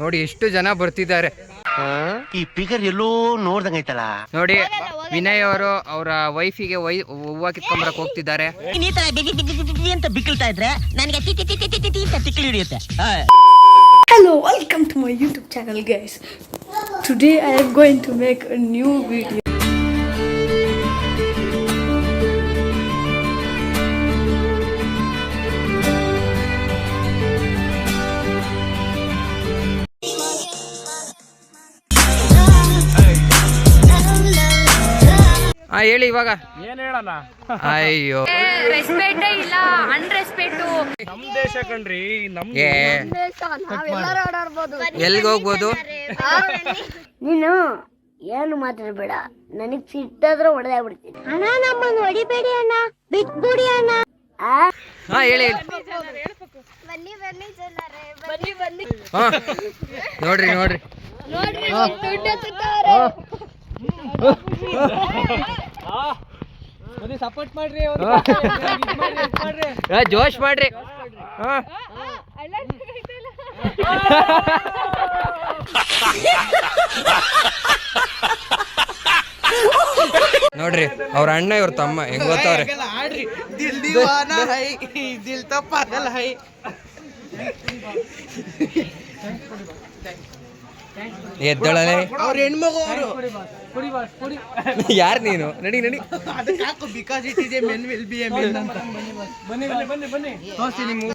ನೋಡಿ ಎಷ್ಟು ಜನ ಬರ್ತಿದ್ದಾರೆ. ಈ ಫಿಗರ್ ಎಲ್ಲೋ ನೋಡ್ದಂಗೈತಲ್ಲ ನೋಡಿ ವಿನಯ್ ಅವರು ಅವರ ವೈಫಿಗೆ ವೈ ಹೂವ ಕಿತ್ಕೊಂಬರಕ್ ಹೋಗ್ತಿದ್ದಾರೆ. ಈ ತರ ಬಿಗಿ ಬಿಗಿ ಬಿಗಿ ಬಿಗಿ ಅಂತ ಬಿಕ್ಕಳ್ತಾ ಇದ್ರೆ ನನಗೆ ಟಿ ಟಿ ಟಿ ಟಿ ಟಿ ಟಿ ಅಂತ ಹಿಡಿಯುತ್ತೆ. Hello welcome to my YouTube channel, guys. Today I am going to make a new video. ಹಾ ಹೇಳಿ ಇವಾಗ. ಏನ್ ಹೇಳಣ ಅಯ್ಯೋ. ರೆಸ್ಪೆಕ್ಟ್ ಇಲ್ಲ ಅನ್ ರೆಸ್ಪೆಕ್ಟ್ ನಮ್ ದೇಶ ಕಣ್ರಿ ನಮ್ ಏ ಎಲ್ಗೆ ಹೋಗ್ಬೋದು? ನೀನು ಏನು ಮಾತಾಡ್ಬೇಡ. ನನಗ್ ಸಿಟ್ಟಾದ್ರೆ ಹೊಡೆದೇ ಬಿಡ್ತೀನಿ ಅಣ್ಣ ನಮ್ಮನ್ನ ಹೊಡಿಬೇಡಿ ಅಣ್ಣ. ಬಿಟ್ಬಿಡಿ ಅಣ್ಣ. ಹಾ ಹೇಳಿ ಹೇಳಿ. ನೋಡ್ರಿ ನೋಡ್ರಿ. ನೋಡ್ರಿ ಸಪೋರ್ಟ್ ಮಾಡ್ರಿ ಜೋಶ್ ಮಾಡ್ರಿ. ಹಾ. ನೋಡ್ರಿ ಅವ್ರ ಅಣ್ಣ ಇವ್ರ ತಮ್ಮ ಹೆಂಗ್ ಗೊತ್ತವ್ರೆ? ಎದ್ದಳಲೆ? ಅವ್ರ ಹೆಣ್ಮಗು ಅವರು. ಯಾರು ನೀನು? ನಡಿ ನಡಿ. ಅದಕ್ಕೆ ಹಾಕು because it is a men will be a men ಅಂತ ಬನ್ನಿ ಬನ್ನಿ ಬನ್ನಿ ಬನ್ನಿ ತೋರಿಸಿ ನಿಮ್ಮ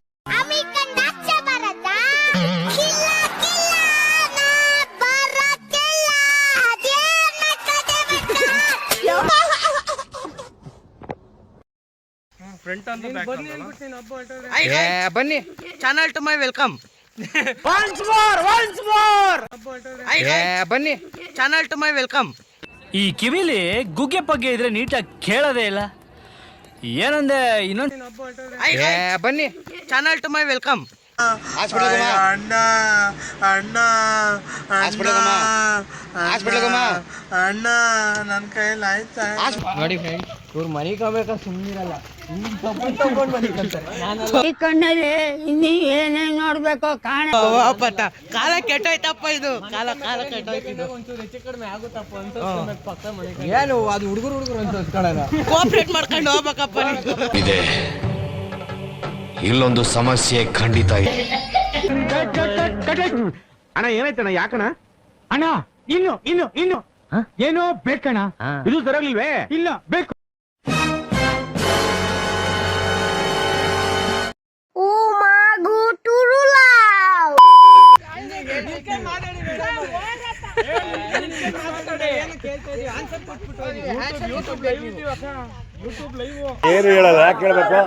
ಫ್ರಂಟ್ ಅಂತ ಬನ್ನಿ ಚಾನಲ್ ಟು ಮೈ ವೆಲ್ಕಮ್ ಏ ಬನ್ನಿ. ಚಾನಲ್ ಟು ಮೈ ವೆಲ್ಕಮ್ ಈ ಕಿವಿಲಿ ಗುಗ್ಗೆ ಪಗ್ಗೆ ಇದ್ರೆ ನೀಟಾಗಿ ಕೇಳೋದೇ ಇಲ್ಲ. ಏನಂದೆ ಇನ್ನೊಂದು ಏ ಬನ್ನಿ. ಚಾನಲ್ ಟು ಮೈ ವೆಲ್ಕಮ್ ಅಣ್ಣ ಅಣ್ಣ ಅಣ್ಣ ನನ್ನ ಕೈಯಲ್ಲಿ ಆಯ್ತಾ? ನೋಡಿ ಫ್ರೆಂಡ್ ಇವ್ರು ಮನೆಗೆ ಹೋಗ್ಬೇಕಾ ಸುಮ್ಮನಿರಲ್ಲ ಈ ಕಣ್ಣಲ್ಲಿ ಇನ್ನು ಏನೇನ್ ನೋಡ್ಬೇಕು ಕಾಣ. ಪತ್ತ ಕಾಲ ಕೆಟ್ಟೋಯ್ತಪ್ಪ ಇದು. ಕಾಲ ಕಾಲ ಕೆಟ್ಟೋಯ್ತು ಏನು ಅದು ಹುಡುಗರು ಹುಡುಗರು ಅಂತ ಅನ್ಕೊಳ್ಳೋಣ ಕೋಆಪರೇಟ್ ಮಾಡ್ಕೊಂಡು ಹೋಗ್ಬೇಕಪ್ಪ ಇದೆ. ಇಲ್ಲೊಂದು ಸಮಸ್ಯೆ ಖಂಡಿತ ಇದೆ. ಅಣ್ಣ ಏನಾಯ್ತಣ್ಣ ಯಾಕಣ ಅಣ್ಣ ಇನ್ನು ಇನ್ನು ಇನ್ನು. ಏನೋ ಬೇಕಣ್ಣ. ಇದು ಸರಿಯಾಗಿಲ್ವೇ ಇಲ್ಲ ಬೇಕು. ಏನು ಹೇಳಲ್ಲ ಯಾಕೆ ಹೇಳ್ಬೇಕು?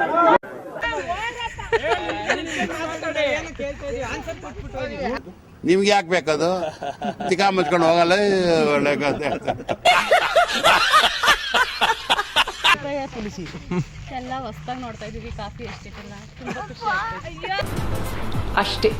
ನಿಮ್ಗೆ ಯಾಕೆ ಬೇಕದು? ತಿಕಾ ಮುಚ್ಕೊಂಡು ಹೋಗಲ್ಲ ಒಳ್ಳೆ ಕಥೆ ಎಲ್ಲ ಹೊಸ್ದಾಗಿ ನೋಡ್ತಾ ಇದೀವಿ ಕಾಫಿ ಅಷ್ಟೇ ಎಲ್ಲ ತುಂಬಾ ಖುಷಿ ಆಗ್ತದೆ ಅಷ್ಟೇ.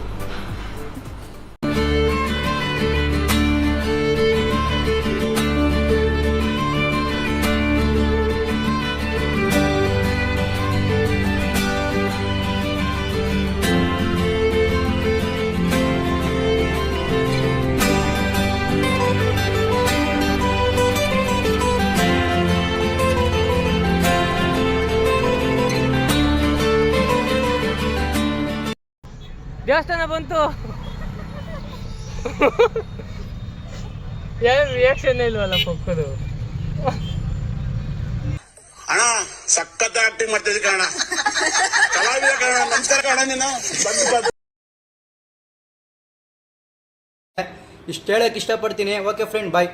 ದೇವಸ್ಥಾನ ಬಂತು. ಏನು ರಿಯಾಕ್ಷನ್ ಇಲ್ವಲ್ಲ ಪಕ್ಕದು ಅಣ್ಣ ಸಖತ್ ಆಕ್ಟಿಂಗ್ ಮಾಡ್ತಿದ್ದೆ ಕಣ ಕಲಾವಿದ ಕಣ ನಮಸ್ಕಾರ ಕಣ ನೀನು ಬಂದು ಬಂದು. ಇಷ್ಟು ಹೇಳಕ್ ಇಷ್ಟಪಡ್ತೀನಿ. Okay friend bye